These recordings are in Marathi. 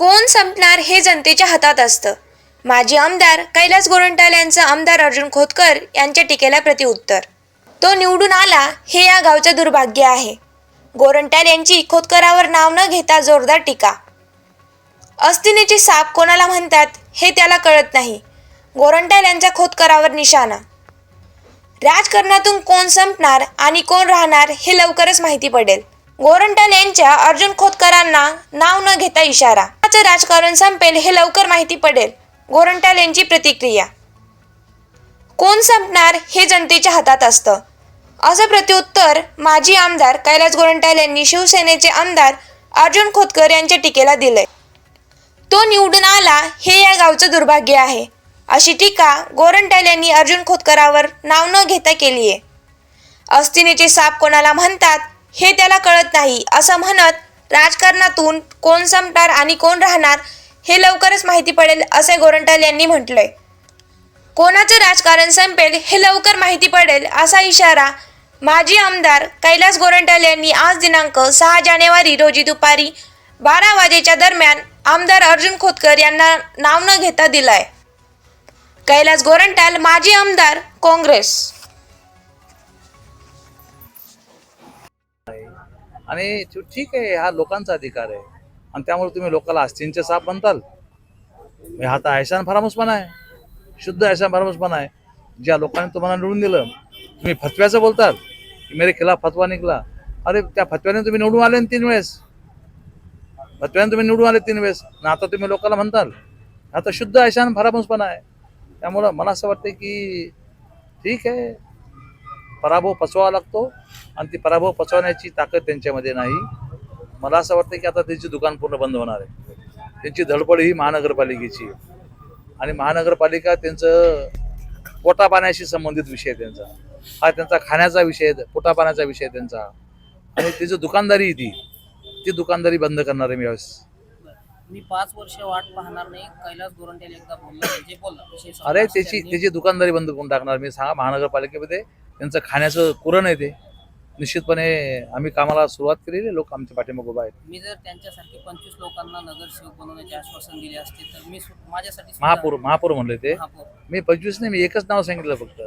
कोण संपणार हे जनतेच्या हातात असतं. माजी आमदार कैलास गोरंटाल यांचं आमदार अर्जुन खोतकर यांच्या टीकेला प्रतिउत्तर तो निवडून आला हे या गावचं दुर्भाग्य आहे. गोरंटाल यांची खोतकरावर नाव न घेता जोरदार टीका. अस्तिनेचे साप कोणाला म्हणतात हे त्याला कळत नाही. गोरंटाल यांचा खोतकरावर निशाणा. राजकारणातून कोण संपणार आणि कोण राहणार हे लवकरच माहिती पडेल. गोरंटाल यांच्या अर्जुन खोतकरांना नाव न घेता इशारा. कोणाचं राजकारण संपेल हे लवकर माहिती पडेल. गोरंट्याल यांची प्रतिक्रिया. कोण संपणार हे जनतेच्या हातात असतं. असं प्रत्युत्तर माजी आमदार कैलास गोरंट्याल यांनी शिवसेनेचे आमदार अर्जुन खोतकर यांच्या टीकेला दिलंय. तो निवडून आला हे या गावचं दुर्भाग्य आहे. अशी टीका गोरंट्याल यांनी अर्जुन खोतकरावर नाव न घेता केली आहे अस्तिनेचे साप कोणाला म्हणतात हे त्याला कळत नाही असं म्हणत राजकारणातून कोण संपणार आणि कोण राहणार हे लवकरच माहिती पडेल असे गोरंट्याल यांनी म्हटलंय. कोणाचं राजकारण संपेल हे लवकर माहिती पडेल असा इशारा माजी आमदार कैलास गोरंट्याल यांनी आज दिनांक सहा जानेवारी रोजी दुपारी बारा वाजेच्या दरम्यान आमदार अर्जुन खोतकर यांना नाव न घेता दिलाय. कैलास गोरंट्याल माजी आमदार काँग्रेस. आणि ठीक आहे हा लोकांचा अधिकार आहे. आणि त्यामुळे तुम्ही लोकांना अस्थिंचे साप म्हणताल म्हणजे हा तर ऐशान फरामसपणा आहे. शुद्ध ऐशान फरामसपणा आहे. ज्या लोकांनी तुम्हाला निवडून दिलं तुम्ही फतव्याचं बोलतात की मेरे खिलाफ फतवा निघला. अरे त्या फतव्याने तुम्ही निवडून आले तीन वेळेस. फतव्याने तुम्ही निवडून आले तीन वेळेस. ना आता तुम्ही लोकांना म्हणताल. आता शुद्ध ऐशान फरामसपणा आहे. त्यामुळं मला असं वाटतं की ठीक आहे. पराभव पचवावा लागतो आणि ती पराभव पचवण्याची ताकद त्यांच्यामध्ये नाही. मला असं वाटतं की आता त्यांची दुकान पूर्ण बंद होणार आहे. त्यांची धडपड ही महानगरपालिकेची आहे. आणि महानगरपालिका त्यांचं पोटापाण्याशी संबंधित विषय त्यांचा. हा त्यांचा खाण्याचा विषय आहे पोटापाण्याचा विषय आहे त्यांचा. आणि त्याची दुकानदारी ती ती दुकानदारी बंद करणार आहे मी यावेळेस. मी पाच वर्ष वाट पाहणार नाही. कैलास गोरंट्याल एकदा बोलला. अरे त्याची त्याची दुकानदारी बंद करून टाकणार. मी सांगा महानगरपालिकेमध्ये त्यांचं खाण्याचं कुरण आहे ते. निश्चितपणे आम्ही कामाला सुरुवात केलेली लोक आमच्या पाठीमागे उभा आहेत. मी जर त्यांच्यासारखे पंचवीस लोकांना नगरसेवक बनवण्याचे आश्वासन दिले असते तर मी सु- माझ्यासाठी सुद्धा- महापौर महापौर म्हणले ते. महापौर. मी पंचवीस नाही मी एकच नाव सांगितलं फक्त.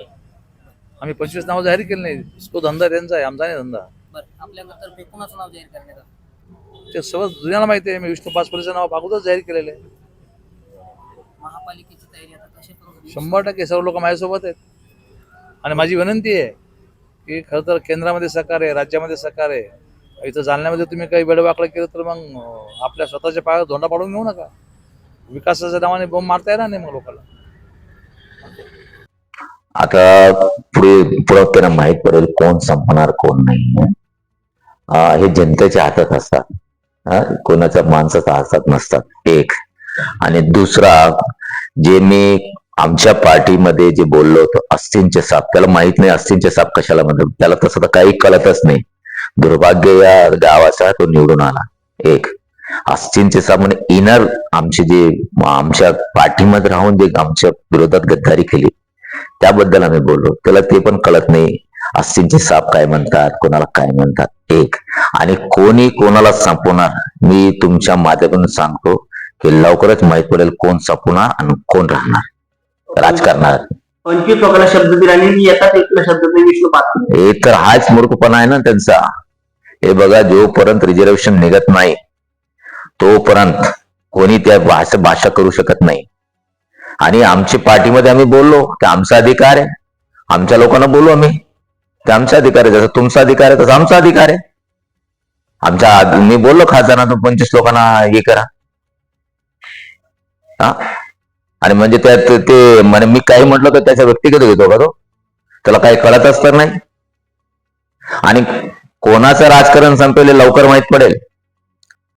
आम्ही पंचवीस नाव जाहीर केलं नाही. तो धंदा त्यांचा आहे आमचा नाही धंदा. बरं आपल्याकडे फेकूनच नाव जाहीर करण्यात आलं. ते सर्व जुन्याला माहिती आहे. मी विष्णू पासपोर्टचं नाव अगोदर जाहीर केलेलं आहे. महापालिकेची तयारी आता कशी? शंभर टक्के सर्व लोक माझ्यासोबत आहेत. आणि माझी विनंती आहे की खरं तर केंद्रामध्ये सरकार आहे राज्यामध्ये सरकार आहे. इथं जालन्यामध्ये तुम्ही काही वेडवाकडं केलं तर मग आपल्या स्वतःच्या पायावर धोंडा पाडून घेऊ नका. विकासाच्या नावाने बोंब मारता येणार नाही मग लोकांना. आता पुढे पुढे त्यांना माहीत पडेल कोण संपणार कोण नाही हे जनतेच्या हातात असतात. कोणाच्या माणसाच्या हातात नसतात. एक. आणि दुसरा जे मी आमच्या पार्टीमध्ये जे बोललो होतो अस्थिंचे साप त्याला माहीत नाही अस्थिंचे साप कशाला म्हणतात. त्याला तसं तर काही कळतच नाही. दुर्भाग्य या गावाचा तो निवडून आला. एक. अस्थिंचे साप म्हणजे इनर आमचे जे आमच्या पाठीमध्ये राहून जे आमच्या विरोधात गद्दारी केली त्याबद्दल आम्ही बोललो. त्याला ते पण कळत नाही अस्थिंचे साप काय म्हणतात कोणाला काय म्हणतात. एक. आणि कोणी कोणाला संपवणार मी तुमच्या माध्यमातून सांगतो की लवकरच माहीत पडेल कोण संपवणार आणि कोण राहणार. राजकारणात. पंचवीस लोकांना शब्द दिला आणि मी एकाच एकला शब्द विष्णू हे तर हाच मूर्खपणा आहे ना त्यांचा. हे बघा जोपर्यंत रिझर्वेशन निघत नाही तोपर्यंत कोणी त्या भाषा भाषा करू शकत नाही. आणि आमच्या पार्टीमध्ये आम्ही बोललो ते आमचा अधिकार आहे. आमच्या लोकांना बोलू आम्ही. ते आमचा अधिकार आहे. जसं तुमचा अधिकार आहे तसा आमचा अधिकार आहे. आमच्या मी बोललो खासदारांना पंचवीस लोकांना हे करा. हा? आणि म्हणजे त्यात ते म्हणजे मी काही म्हटलं तर त्याच्या व्यक्तिगत घेतो का तो? त्याला काही कळतच तर नाही. आणि कोणाचं राजकारण संपवले लवकर माहीत पडेल.